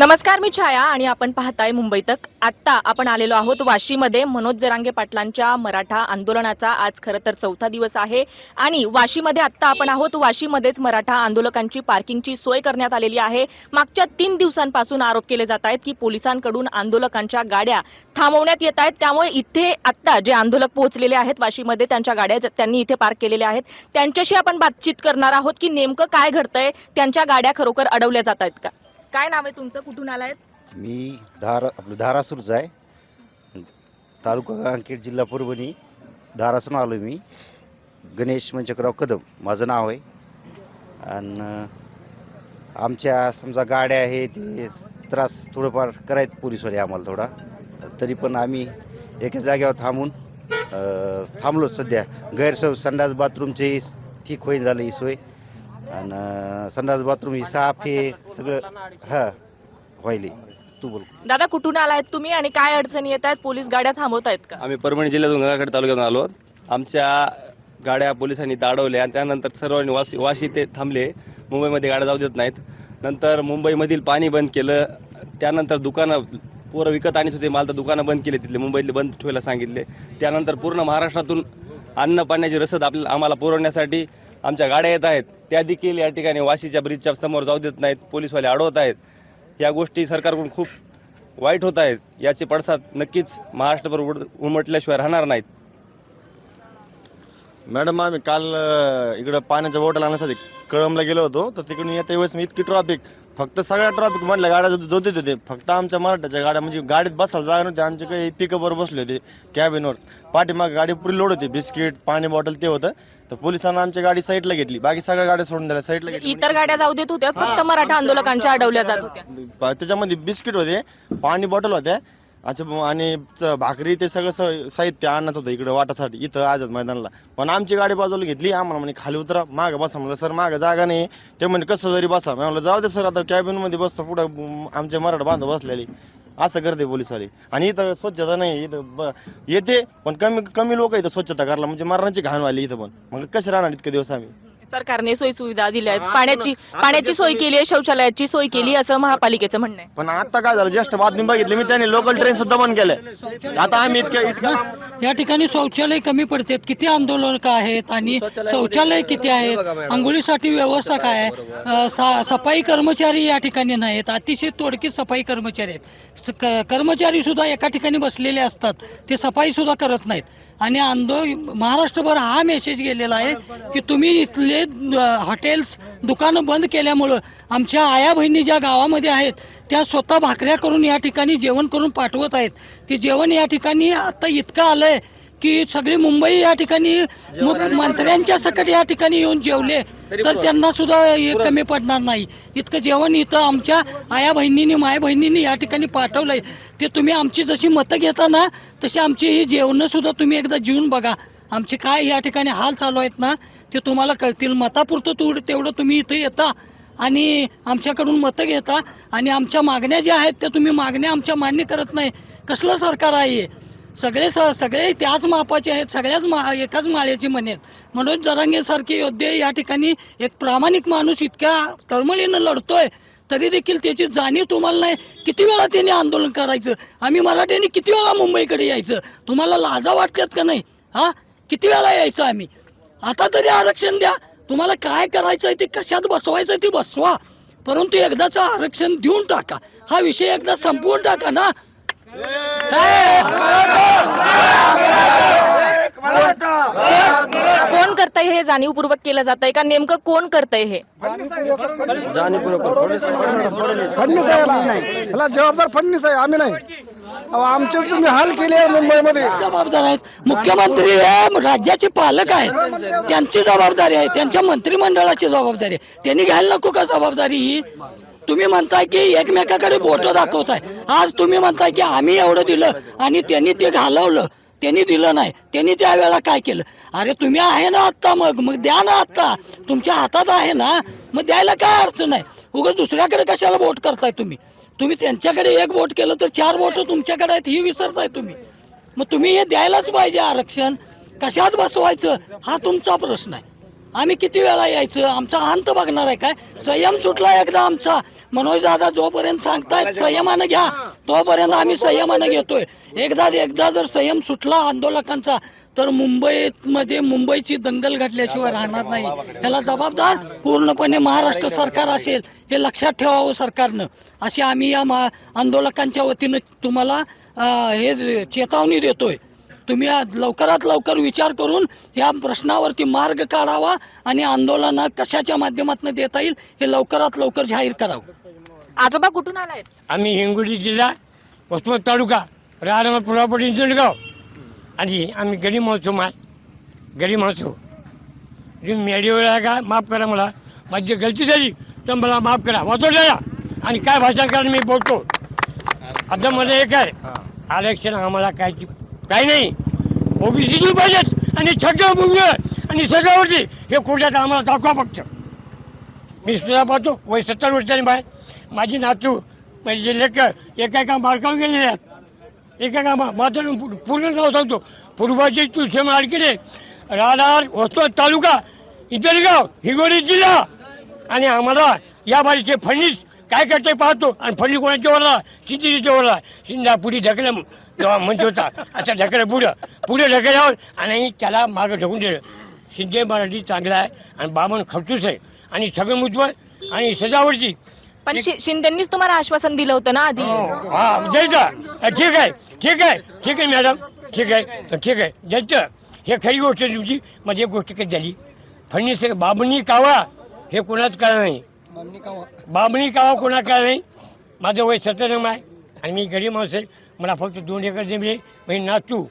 नमस्कार मी छाया आणि आपण पाहताय मुंबई तक. आत्ता आपण आलेलो आहोत वाशीमध्ये. मनोज जरांगे पाटलांच्या मराठा आंदोलनाचा आज खरं तर चौथा दिवस आहे. आणि वाशीमध्ये आत्ता आपण आहोत. वाशीमध्येच मराठा आंदोलकांची पार्किंगची सोय करण्यात आलेली आहे. मागच्या तीन दिवसांपासून आरोप केले जात आहेत की पोलिसांकडून आंदोलकांच्या गाड्या थांबवण्यात येत आहेत. त्यामुळे इथे आत्ता जे आंदोलक पोहोचलेले आहेत वाशीमध्ये त्यांच्या गाड्या त्यांनी इथे पार्क केलेल्या आहेत त्यांच्याशी आपण बातचीत करणार आहोत की नेमकं काय घडतंय? त्यांच्या गाड्या खरोखर अडवल्या जात आहेत का? काय नाव आहे तुमचं? कुठून आलाय मी धारा आपलं धारासूरच आहे. तालुका कांकेड जिल्हा परभणी. धारासून आलो मी. गणेश मंचकराव कदम माझं नाव आहे. आणि आमच्या समजा गाड्या आहे ते त्रास थोडंफार करायत पोलीसवाले आम्हाला थोडा. तरी पण आम्ही एका जागेवर थांबून थांबलो सध्या. गैरसोय संडास बाथरूमचे ठीक होईल झालं ही सोय. आणि संडास बाथरूम ही साफ हे सगळं हां व्हायले. तू बोल. दादा कुठून आलायत तुम्ही आणि काय अडचणी येत आहेत पोलीस गाड्या थांबवत आहेत का? आम्ही परभणी जिल्ह्यातून गंगाखेड तालुक्यातून आलो आमच्या गाड्या पोलिसांनी ताडवल्या आणि त्यानंतर सर्वांनी वाशी वाशी ते थांबले. मुंबईमध्ये गाड्या जाऊ देत नाहीत. नंतर मुंबईमधील पाणी बंद केलं. त्यानंतर दुकानं पोरं विकत आणत होते. माल तर दुकानं बंद केले तिथले. मुंबईतले बंद ठेवायला सांगितले. त्यानंतर पूर्ण महाराष्ट्रातून अन्न पाण्याची रसद आपल्याला आम्हाला पुरवण्यासाठी आमच्या गाड्या येत आहेत. त्या देखील या ठिकाणी वाशीच्या ब्रिजच्या समोर जाऊ देत नाहीत. पोलीसवाले अडवत आहेत. या गोष्टी सरकारकडून खूप वाईट होत आहेत. याचे पडसाद नक्कीच महाराष्ट्रभर उड उमटल्याशिवाय राहणार नाहीत. मॅडम आम्ही काल इकडं पाण्याच्या बॉटल आणण्यासाठी कळमला गेलो होतो. तर तिकडून येत्या वेळेस मी इतकी ट्रॉफिक फक्त सगळ्या ट्रॉफिक मधल्या गाड्या जो- जोतीत होते. फक्त आमच्या मराठ्याच्या गाड्या म्हणजे गाडीत बसायला जागा नव्हती. आमचे काही पिकअपवर बसले होते कॅबिनवर पाठीमाग गाडी पुरी लोड होती. बिस्किट पाणी बॉटल ते होतं. तर पोलिसांना आमची गाडी साईडला घेतली. बाकी सगळ्या गाड्या सोडून दिल्या. साईडला घेतली. इतर गाड्या जाऊ देत होत्या. फक्त मराठा आंदोलकांच्या अडवल्या जात होत्या. त्याच्यामध्ये बिस्किट होते पाणी बॉटल होत्या. अच्छा आणि च- भाकरी ते सगळं स- साहित्य आणत होतं इकडे वाटासाठी इथं आझाद मैदानाला. पण आमची गाडी बाजूला घेतली आम्हाला म्हणे खाली उतरा मागं बसा म्हणलं सर मागं जागा नाही. ते म्हणे कसं जरी बसा. मी म्हणलं जाऊ दे सर आता कॅबिनमध्ये बसतो पुढं म, आमचे मराठा बांधव बसलेले. असं करते पोलीसवाले. आणि इथं स्वच्छता नाही इथं ब- येते पण कमी कमी लोक इथं स्वच्छता करायला म्हणजे मरणाची घाण वाली इथं पण. मग कसे राहणार इतके दिवस आम्ही? सरकारने सोयी सुविधा दिल्या आहेत. पाण्याची पाण्याची सोय केली आहे शौचालयाची सोय केली असं महापालिकेचं म्हणणं आहे. पण आता काय झालं? ज्येष्ठ बातमी बघितली मी त्याने लोकल ट्रेन सुद्धा बंद केलंय. आता आम्ही इतक्या इतक्या लांब- या ठिकाणी शौचालय कमी पडतात. किती आंदोलक आहेत आणि शौचालय किती आहेत? आंघोळीसाठी व्यवस्था काय आहे? अ, सा- सफाई कर्मचारी या ठिकाणी नाहीत. अतिशय तोडकीत सफाई कर्मचारी आहेत. स- क- कर्मचारी सुद्धा एका ठिकाणी बसलेले असतात. ते सफाई सुद्धा करत नाहीत. आणि आंदो महाराष्ट्रभर हा मेसेज गेलेला आहे की तुम्ही इथले हॉटेल्स दुकानं बंद केल्यामुळं आमच्या आया बहिणी ज्या गावामध्ये आहेत त्या स्वतः भाकऱ्या करून या ठिकाणी जेवण करून पाठवत आहेत. ते जेवण या ठिकाणी आता इतकं आलंय की सगळी मुंबई या ठिकाणी मंत्र्यांच्या सकट या ठिकाणी येऊन जेवले तर त्यांना सुद्धा कमी पडणार नाही. इतकं जेवण इथं आमच्या आया बहिणींनी माया बहिणींनी या ठिकाणी पाठवलंय. ते तुम्ही आमची जशी मतं घेता ना तशी आमची ही जेवणं सुद्धा तुम्ही एकदा जेवून बघा. आमचे काय या ठिकाणी हाल चालू आहेत ना ते तुम्हाला कळतील. मतापुरतं तेवढं तेवढं तुम्ही इथं येता आणि आमच्याकडून मतं घेता आणि आमच्या मागण्या ज्या आहेत त्या तुम्ही मागण्या आमच्या मान्य करत नाही. कसलं सरकार आहे सगळे स- सगळे त्याच मापाचे आहेत सगळ्याच मा एकाच माळ्याची म्हणे मनोज जरांगेसारखे योद्धे या ठिकाणी एक प्रामाणिक माणूस इतक्या तळमळीनं लढतोय तरी देखील त्याची जाणीव तुम्हाला नाही. किती वेळा त्यांनी आंदोलन करायचं? आम्ही मराठ्यांनी किती वेळा मुंबईकडे यायचं? तुम्हाला लाजा वाटतात का नाही? हा? किती वेळा यायचं आम्ही? आता तरी आरक्षण द्या. तुम्हाला काय करायचं आहे ते कशात बसवायचं ते बसवा. परंतु एकदाचं आरक्षण देऊन टाका. हा विषय एकदा संपवून टाका ना. कोण करतंय हे? जाणीवपूर्वक केलं जात आहे का? नेमकं कोण करतंय हे? फडणीस आहे जबाबदार फडणीस आहे आम्ही नाही. अहो, आमचे तुम्ही हाल केले मुंबईमध्ये. जबाबदार आहेत. मुख्यमंत्री हे राज्याचे पालक आहेत. त्यांची जबाबदारी आहे. त्यांच्या मंत्रिमंडळाची जबाबदारी आहे. त्यांनी घ्यायला नको का जबाबदारी ही? तुम्ही म्हणताय की एकमेकाकडे बोट दाखवताय. आज तुम्ही म्हणताय की आम्ही एवढं दिलं आणि त्यांनी ते घालवलं. त्यांनी दिलं नाही. त्यांनी त्यावेळेला काय केलं? अरे तुम्ही आहे ना आत्ता मग. मग द्या ना आत्ता तुमच्या हातात आहे ना. मग द्यायला काय अडचण आहे? उगाच दुसऱ्याकडे कशाला वोट करताय तुम्ही? तुम्ही त्यांच्याकडे एक वोट केलं तर चार वोट तुमच्याकडे आहेत ही विसरताय तुम्ही. मग तुम्ही हे द्यायलाच पाहिजे आरक्षण. कशात बसवायचं? हा तुमचा प्रश्न आहे. आम्ही किती वेळा यायचं? आमचा अंत बघणार आहे काय? संयम सुटला एकदा आमचा. मनोज दादा जोपर्यंत सांगतायत संयमानं घ्या. तोपर्यंत आम्ही संयमानं घेतोय. एकदा एकदा जर संयम सुटला आंदोलकांचा तर मुंबईमध्ये मुंबईची दंगल घडल्याशिवाय राहणार नाही. याला जबाबदार पूर्णपणे महाराष्ट्र सरकार असेल हे लक्षात ठेवावं सरकारनं. अशी आम्ही या मा आंदोलकांच्या वतीनं तुम्हाला हे चेतावणी देतोय. तुम्ही आज लवकरात लवकर विचार करून या प्रश्नावरती मार्ग काढावा आणि आंदोलन कशाच्या माध्यमातून देता येईल हे लवकरात लवकर जाहीर करावं. आजोबा कुठून आलाय? आम्ही हिंगोली जिल्हा वसमत तालुका राहणार पुरापटी जळगाव आणि आम्ही गरीब महोत्सव मा गरीब महोत्सव मेडीवर आहे का माफ करा मला? माझी गलती झाली तर मला माफ करा. वाचव द्या आणि काय भाषण करा मी बोलतो. आता मला एक आहे. आरक्षण आम्हाला काय काही नाही. ओबीसी दिली पाहिजेत आणि छगडं बुगलं आणि सगळ्यावरती हे कोर्टात आम्हाला दाखवा फक्त. मी सुद्धा पाहतो वय सत्तर वर्षांनी बाय माझी नातू म्हणजे लेकर एका एका मार्गावर गेलेले आहेत. एका एका मा- माझं पूर्ण नाव सांगतो. पूर्वाची तुळशी मार्केट राधार वसमत तालुका इतरगाव हिंगोली जिल्हा. आणि आम्हाला या बारीचे फडणीस काय करते पाहतो. आणि फडणी कोणाच्या वरला? शिंदेच्या वरला. शिंदा पुढे ढकलं जेव्हा म्हणत होता असं ढकलं पुढं पुढे ढकल्यावर आणि त्याला मागं ढकून दिलं. शिंदे मराठी चांगला आहे आणि बामण खर्चूस आहे आणि सगळं मुजवळ आणि सजावटची. पण शि- शिंदेंनीच तुम्हाला आश्वासन दिलं होतं ना आधी? हा द्यायचं ठीक आहे ठीक आहे ठीक आहे मॅडम ठीक आहे ठीक आहे. द्यायचं हे खरी गोष्ट आहे तुमची. माझी एक गोष्ट कधी झाली? फडणवीस बाबणी कावा हे कोणाच कळलं नाही. बाबणी कावा. कोणा कळलं नाही? माझं वय सत्तर आहे. आणि मी गरीब माणूस आहे. मला फक्त दोन एकर जमिनी माझी नातू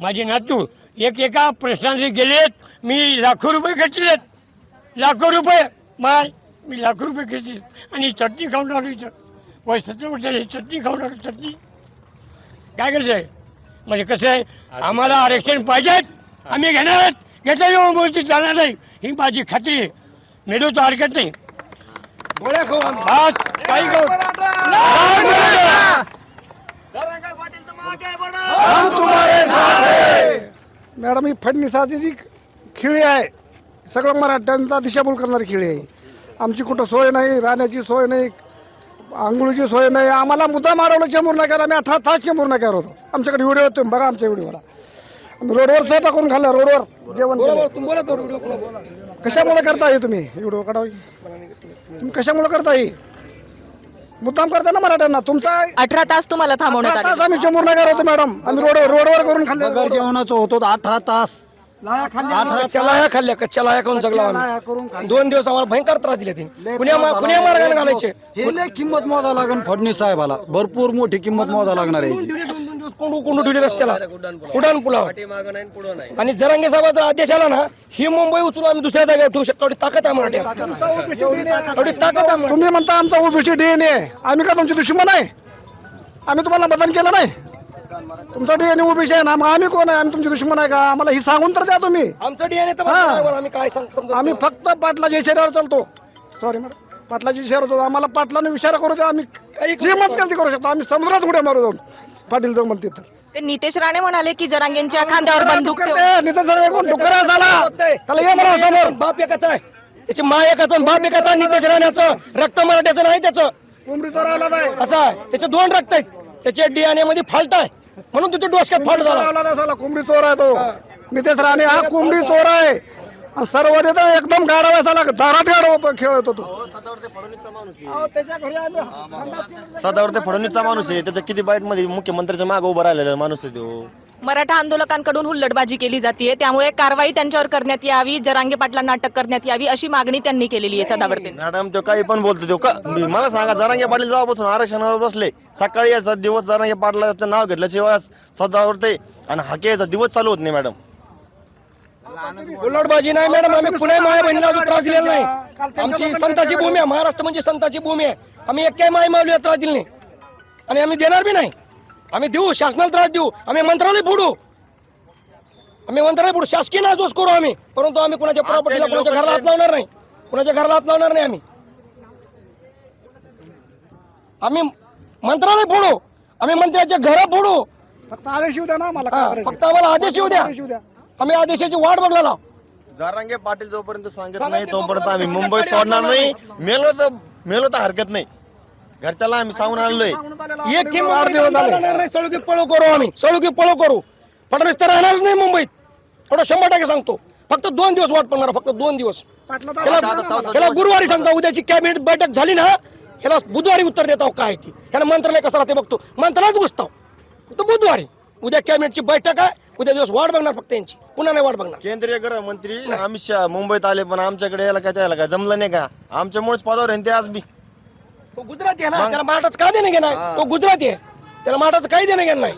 माझे नातू एक एका प्रश्नांचे गेलेत मी लाखो रुपये खर्चलेत लाखो रुपये माय मी लाखो रुपये खर्चले आणि चटणी खाऊन आलो इथं. वय सत्तर वर्षाची चटणी खाऊन आलो चटणी. काय करायचं आहे म्हणजे कसं आहे? आम्हाला आरक्षण पाहिजेत. आम्ही घेणार आहेत. घेता येऊ बोलती जाणार नाही. ही माझी खात्री आहे. मिळवतो हरकत नाही. गोळ्या खाऊ. भात काही खाऊ. मॅडम ही फडणीसाची जी खिळी आहे सगळं मराठ्यांचा दिशाभूल करणारी खिळी आहे. आमची कुठं सोय नाही राहण्याची सोय नाही आंघोळीची सोय नाही. आम्हाला मुद्दा मारवलं चेंबूर नाही आम्ही अठरा तास चेंबूर नाही होतो. आमच्याकडे व्हिडिओ येतो बघा आमच्या व्हिडिओला. रोडवर स्वयंपाक टाकून खाल्ला रोडवर जेवण. कशामुळे करता हे तुम्ही व्हिडिओ काढावी. तुम्ही कशामुळे करता हे मुद्दाम करता ना मराठ्यांना. तुमचा अठरा तास तुम्हाला थांबवण्यात अठरा आले. तास आम्ही चेंबूर नगर होतो मॅडम. आम्ही रोड रोडवर करून खाल्ले जेवणाचं होतो अठरा तास. कच्च्या लाया खाल्ल्या कच्च्या लाया खाऊन जगला आम्ही. करून. दोन दिवस आम्हाला भयंकर त्रास दिले तिने पुण्या मा- पुण्या मार्गाने घालायचे. हे लय किंमत मोजा लागेल फडणवीस साहेबाला. भरपूर मोठी किंमत मोजा लागणार आहे दिवस कोंडू कोंडू ठेवले रस्त्याला. उड्डाण पुलावर. आणि जरांगे साहेबाचा आदेश आला ना ही मुंबई उचलून आम्ही दुसऱ्या जागेवर ठेवू शकतो. एवढी ताकद आहे मराठी एवढी ताकद आहे. तुम्ही म्हणता आमचा ओबीसी डीएनए आम्ही का तुमचे दुश्मन आहे? आम्ही तुम्हाला मतदान केलं नाही. तुमचा डीएनए ओबीसी आहे ना मग आम्ही कोण आहे? आम्ही तुमचे दुश्मन आहे का? आम्हाला ही सांगून तर द्या तुम्ही. आमचं डीएनए तर हा. बरोबर, आम्ही काय सांग- समजत आम्ही. फक्त पाटलाच्या इशाऱ्यावर चालतो. सॉरी मॅडम पाटलाच्या इशाऱ्यावर चालतो. आम्हाला पाटलाने इशारा करू द्या. आम्ही काही करू शकतो. आम्ही समुद्रात उड्या मारू जाऊन. पाटील जर म्हणतील तर. ते नितेश राणे म्हणाले की जरांगेंच्या खांद्यावर बंदूक डुक्कर नितीन सर कोण? झाला. त्याला ये म्हणा समोर. बाप एकाचा आहे. त्याची मा एकाचा आणि बाप एकाचा नितेश राण्याचं. रक्त मराठ्याचं नाही त्याचं. कोंबडी चोरावला नाही. असं आहे. त्याचे दोन रक्त आहेत. त्याच्या डीएनए मध्ये फाल्ट आहे. म्हणून त्याच्या डोसक्यात फाल्ट झाला. कोंबडी चोर आहे तो. नितेश राणे हा कोंबडी चोर आहे. सर्व देतो एकदम गाडा साला दारात गाडा खेळ होतो तो. अहो, त्याच्या घरी आम्ही संडास केली. सदावर ते फडणवीसचा माणूस आहे. त्याच्या किती बाईटमध्ये मुख्यमंत्र्याच्या मागे उभा राहिलेला माणूस आहे तो. मराठा आंदोलकांकडून हुल्लडबाजी केली जाते त्यामुळे कारवाई त्यांच्यावर करण्यात यावी जरांगे पाटलांना अटक करण्यात यावी अशी मागणी त्यांनी केलेली आहे सदावर्ते. मॅडम तो काही पण बोलतो. तो का मी- मला सांगा जरांगे पाटील जेव्हापासून आरक्षणावर बसले सकाळी याचा दिवस जरांगे पाटलाचं नाव घेतल्याशिवाय सदावर ते आणि हाकेचा दिवस चालू होत नाही मॅडम. उलटबाजी नाही मॅडम. आम्ही पुणे माय बहिणीला अजून त्रास दिलेला नाही. आमची संताची भूमी आहे महाराष्ट्र म्हणजे संताची भूमी आहे. आम्ही एक माय माऊलीला त्रास दिला नाही. आणि आम्ही देणार बी नाही. आम्ही देऊ शासनाला त्रास देऊ. आम्ही मंत्रालय फोडू. आम्ही मंत्रालय फोडू. शासकीय नाही दोष करू आम्ही. परंतु आम्ही कुणाच्या प्रॉपर्टीला कुणाच्या घराला हात लावणार नाही. कुणाच्या घराला हात लावणार नाही आम्ही. आम्ही मंत्रालय फोडू. आम्ही मंत्र्याचे घर फोडू. फक्त आदेश येऊ द्या ना आम्हाला हा. फक्त आम्हाला आदेश येऊ द्या. आदेश येऊ द्या. आम्ही आदेशाची वाट बघलेला जारांगे पाटील जोपर्यंत सांगत सांगत नाही तोपर्यंत आम्ही मुंबई सोडणार नाही. मेलो तर मेलो तर हरकत नाही. घरच्याला आम्ही सांगून आणलोय. एक किंमत आठ दिवस झाले. सळुकी पळो करू आम्ही. सळुकी पळो करू. फडणवीस तर राहणारच नाही मुंबईत. थोडं शंभर टक्के सांगतो. फक्त दोन दिवस वाट पडणार फक्त दोन दिवस. ह्याला गुरुवारी सांगता उद्याची कॅबिनेट बैठक झाली ना ह्याला बुधवारी उत्तर देता काय ती. ह्याला मंत्रालय कसं राहते बघतो. मंत्रालयात घुसताव फक्त बुधवारी. उद्या कॅबिनेटची बैठक आहे. उद्या दिवस वाट बघणार फक्त यांची. पुन्हा नाही वाट बघणार. केंद्रीय गृहमंत्री अमित शहा मुंबईत आले पण आमच्याकडे यायला काय त्याला काय जमलं नाही का? आमच्यामुळेच पदावर आहे ना ते आज बी. तो गुजराती आहे ना त्याला मराठाच का देणं घेणार? तो गुजराती आहे. त्याला मराठाचं काही देणं घेणं नाही.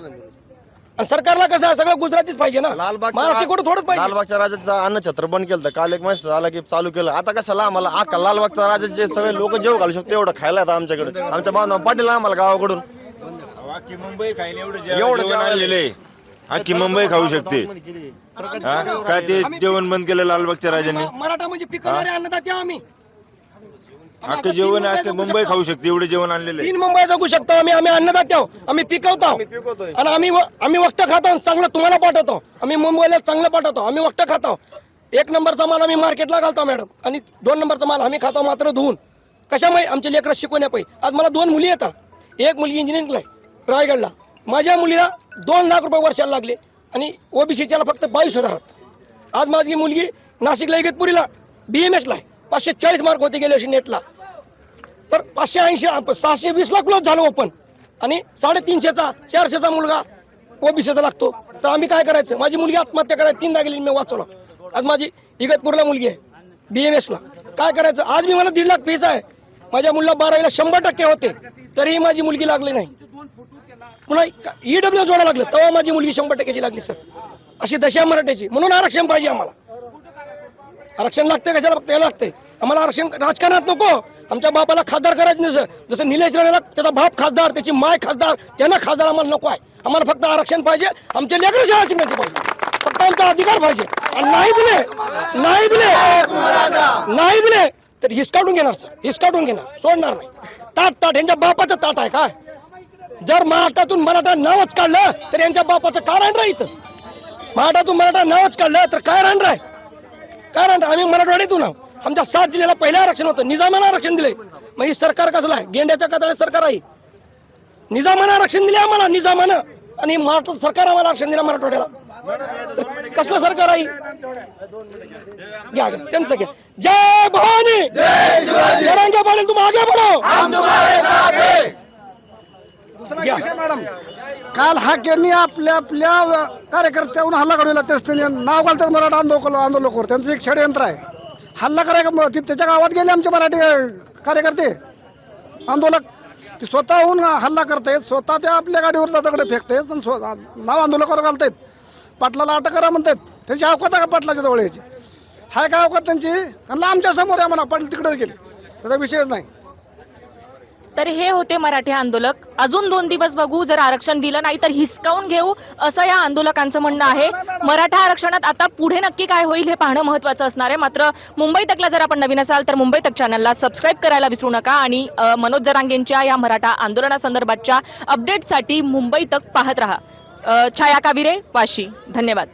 आणि सरकारला कसं आहे सगळं गुजरातीच पाहिजे ना. महाराष्ट्र कुठं थोडंच पाहिजे? लालबागच्या राजाचं अन्न बंद केलं काल एक मेसेज आला की चालू केलं. आता कशाला आम्हाला आका लालबागच्या राजाचे सगळे लोक जेव घालू शकतो एवढं खायला येतं आमच्याकडे. आमच्या बांधव पाटील आम्हाला गावाकडून. अख्खी मुंबई एवढं एवढं जेवण आणलेलं आहे. अख्खी मुंबई खाऊ शकते. हा? काय ते जेवण बंद केलं लालबागच्या राजांनी? मराठा म्हणजे पिकवणारे अन्नदाते आम्ही. अख्खं जेवण अख्खं मुंबई खाऊ शकते एवढं जेवण आणलेलं आहे. तीन मुंबई जगू शकतो आम्ही आम्ही अन्नदाते आहोत आम्ही पिकवतो. आणि आम्ही व- आम्ही वक्त खातो चांगलं तुम्हाला पाठवतो. आम्ही मुंबईला चांगलं पाठवतो आम्ही वक्त खातो. एक नंबरचा माल आम्ही मार्केटला घालतो मॅडम. आणि दोन नंबरचा माल आम्ही खातो मात्र धुवून. कशामुळे? आमचे लेकरं शिकवण्यापायी आज मला दोन मुली येतात. एक मुलगी इंजिनिअरिंगला आहे. रायगडला. माझ्या मुलीला दोन लाख रुपये वर्षाला लागले आणि ओबीसीच्याला फक्त बावीस हजारात आज माझी मुलगी नाशिकला इगतपुरीला. बी एम एसला आहे. पाचशे चाळीस मार्क होते गेले वर्षी नेटला तर पाचशे ऐंशी सहाशे वीस लाख क्लोज झालो ओपन आणि साडेतीनशेचा चारशेचा मुलगा ओबीसीचा लागतो. तर आम्ही काय करायचं? माझी मुलगी आत्महत्या करायची तीनदा गेली मी वाचवलं. आज माझी इगतपूरला मुलगी आहे बी एम एसला काय करायचं? आज मी मला दीड लाख फीस आहे. माझ्या मुलीला बारावीला शंभर टक्के होते. तरीही माझी मुलगी लागली नाही. पुन्हा ईडब्ल्यू जोडा लागलं. तेव्हा माझी मुलगी शंभर टक्क्याची लागली सर. अशी दशा मराठ्याची म्हणून आरक्षण पाहिजे आम्हाला. आरक्षण लागते कशाला फक्त याला लागते आम्हाला आरक्षण राजकारणात नको. आमच्या बापाला खासदार करायचं नाही सर. जसं निलेश राणेला त्याचा बाप खासदार त्याची माय खासदार त्यांना खासदार आम्हाला नको आहे. आम्हाला फक्त आरक्षण पाहिजे. आमच्या लेकर शाळा पाहिजे. फक्त आमचा अधिकार पाहिजे. आणि नाही दिले नाही दिले नाही दिले. तर हिसकावून घेणार सर. हिसकाडून घेणार. सोडणार नाही. ताट ताट यांच्या बापाचं ताट आहे काय? जर महाराष्ट्रातून मराठा नावच काढलं तर यांच्या बापाचं काय राहणार इथं? महाराष्ट्रातून मराठा नावच काढलं तर काय राहणार आहे काय राहणार आम्ही मराठवाड्यातून आहोत. आमच्या सात जिल्ह्याला पहिलं आरक्षण होतं. निजामानं आरक्षण दिले मग ही सरकार कसलं आहे? गेंड्याच्या कथाळे सरकार आहे. निजामानं आरक्षण दिले आम्हाला. निजामानं. आणि महाराष्ट्र सरकार आम्हाला आरक्षण दिलं मराठवाड्याला. तर कसलं सरकार आहे घ्या घ्या त्यांचं घ्या. जय भवानी! जरांगे पाटील तुम आगे बढ़ो. घ्या. मॅडम काल हाकेंनी आपल्या आपल्या कार्यकर्त्याहून हल्ला घडवला तेच त्यांनी नाव घालतात मराठा आंदोलन आंदोलकावर. त्यांचं एक षडयंत्र आहे. हल्ला करायला त्याच्या गावात गेले आमचे मराठी कार्यकर्ते. आंदोलक. ते स्वतःहून हल्ला करतायत स्वतः ते आपल्या गाडीवर दगडे फेकतायत आणि स्व- नाव आंदोलकावर घालतायत. पाटलाला अटक करा म्हणतात. त्यांची अवकात का पाटलाच्या जवळ यायची? हाय काय अवकात त्यांची? त्यांना आमच्यासमोर आहे म्हणा पाटील तिकडे गेले. त्याचा विषयच नाही. तर हे होते मराठी आंदोलक. अजून दोन दिवस बघू जर आरक्षण दिलं नाही तर हिसकावून घेऊ असं या आंदोलकांचं म्हणणं आहे. मराठा आरक्षणात आता पुढे नक्की काय होईल हे पाहणं महत्वाचं असणार आहे. मात्र मुंबई तकला जर आपण नवीन असाल तर मुंबई तक चॅनलला सबस्क्राईब करायला विसरू नका आणि मनोज जरांगेंच्या या मराठा आंदोलनासंदर्भातच्या अपडेटसाठी मुंबई तक पाहत राहा. छाया काबिरे वाशी. धन्यवाद.